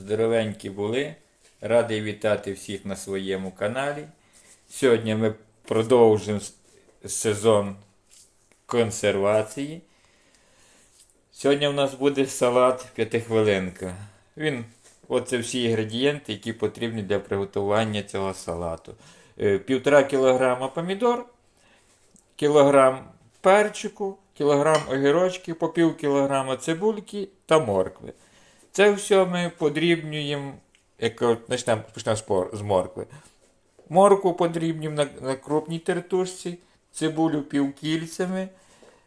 Здоровенькі були. Радий вітати всіх на своєму каналі. Сьогодні ми продовжимо сезон консервації. Сьогодні в нас буде салат п'ятихвилинка. Він, оце всі інгредієнти, які потрібні для приготування цього салату. Е, Півтора кілограма помідор, кілограм перчику, кілограм огірочки, по пів кілограма цибульки та моркви. Це все ми подрібнюємо, як почнемо, почнемо з моркви. Моркву подрібнюємо на, на крупній тертушці, цибулю півкільцями,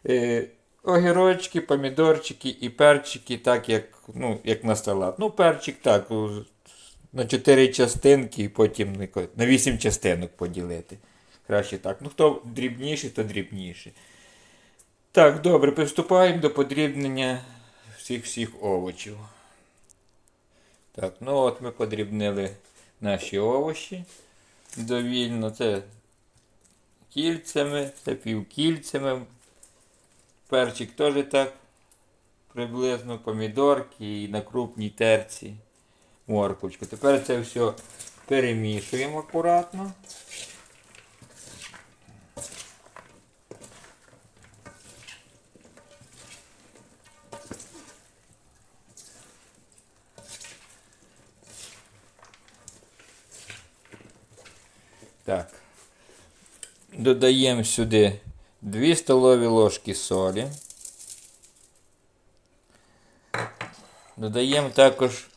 е, огірочки, помідорчики і перчики, так як, ну, як на салат. Ну, перчик так, на 4 частинки і потім на ко- на 8 частинок поділити. Краще так. Ну, хто дрібніший, то дрібніший. Так, добре, приступаємо до подрібнення всіх всіх овочів. Так, ну от ми подрібнили наші овочі довільно. Це кільцями, це півкільцями. Перчик теж так приблизно, помідорки і на крупній терці морквочку. Тепер це все перемішуємо акуратно. Так. Додаємо сюди 2 столові ложки солі. Додаємо також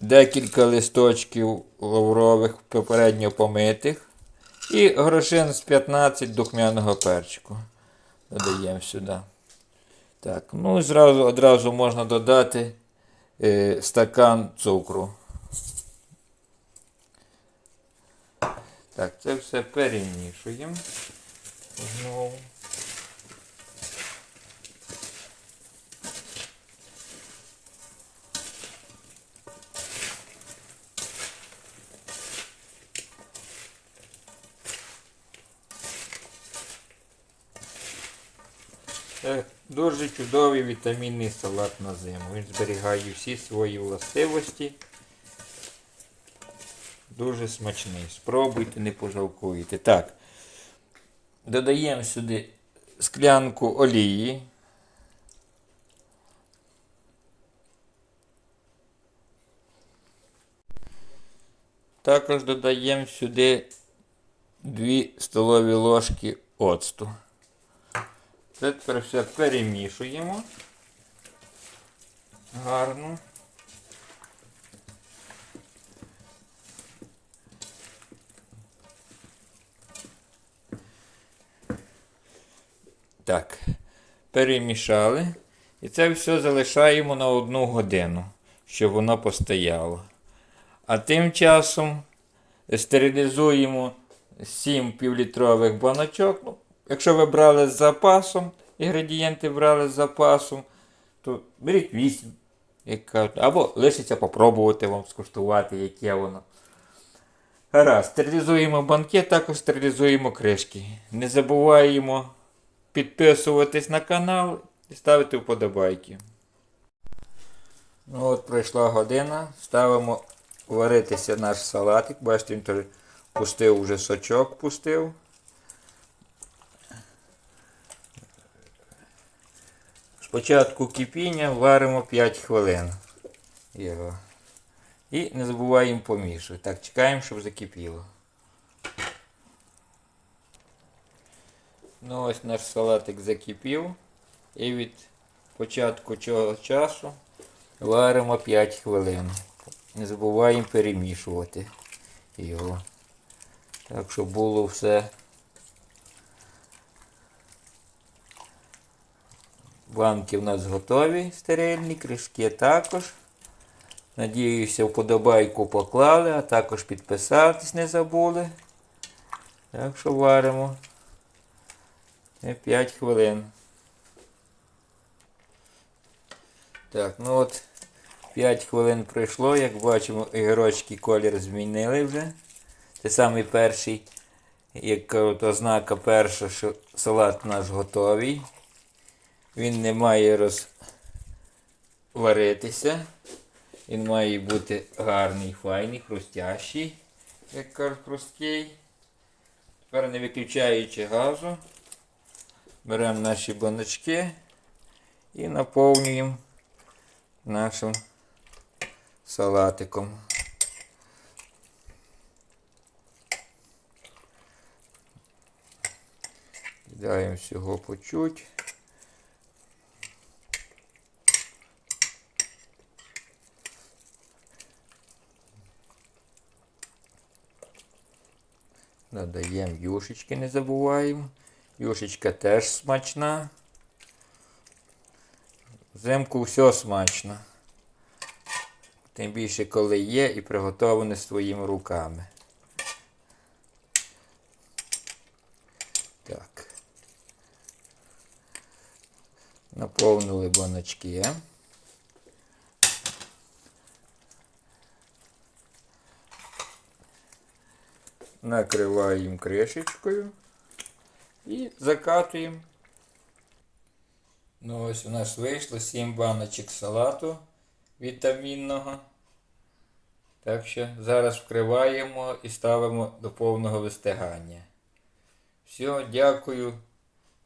декілька листочків лаврових попередньо помитих. І грошин з 15 духмяного перчику. Додаємо сюди. Так, ну і зразу одразу можна додати е, стакан цукру. Так, це все перемішуємо. Знову. Дуже чудовий вітамінний салат на зиму. Він зберігає всі свої властивості. Дуже смачний. Спробуйте, не пожалкуєте. Так. Додаємо сюди склянку олії. Також додаємо сюди 2 столові ложки оцту. Це тепер все перемішуємо. Гарно. Так, перемішали. І це все залишаємо на одну годину, щоб воно постояло. А тим часом стерилізуємо 7 півлітрових баночок. Ну, якщо ви брали з запасом, інгредієнти брали з запасом, то беріть 8. Як кажуть, або лишиться попробувати вам скуштувати, яке воно. Гаразд, стерилізуємо банки, також стерилізуємо кришки. Не забуваємо підписуватись на канал і ставити вподобайки. Ну от пройшла година. Ставимо варитися наш салатик. Бачите, він теж пустив вже сочок пустив. Спочатку кипіння варимо 5 хвилин. Його. І не забуваємо помішувати. Так, чекаємо, щоб закипіло. Ну ось наш салатик закипів. І від початку цього часу варимо 5 хвилин. Не забуваємо перемішувати його. Так, щоб було все. Банки в нас готові стерильні, кришки також. Надіюся, вподобайку поклали, а також підписатись не забули. Так що варимо. 5 хвилин. Так, ну от 5 хвилин пройшло, як бачимо, ігрочки колір змінили вже. Це самий перший, як кажуть, ознака перша, що салат наш готовий. Він не має розваритися. Він має бути гарний, файний, хрустящий, як кажуть, хрусткий. Тепер не виключаючи газу, беремо наші баночки і наповнюємо нашим салатиком. Кидаємо всього по. Додаємо юшечки, не забуваємо. Юшечка теж смачна. Взимку все смачно. Тим більше, коли є і приготовлене своїми руками. Так. Наповнили баночки. Накриваємо кришечкою і закатуємо. Ну ось у нас вийшло 7 баночок салату вітамінного. Так що зараз вкриваємо і ставимо до повного вистигання. Все, дякую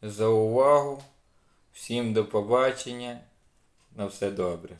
за увагу. Всім до побачення. На все добре.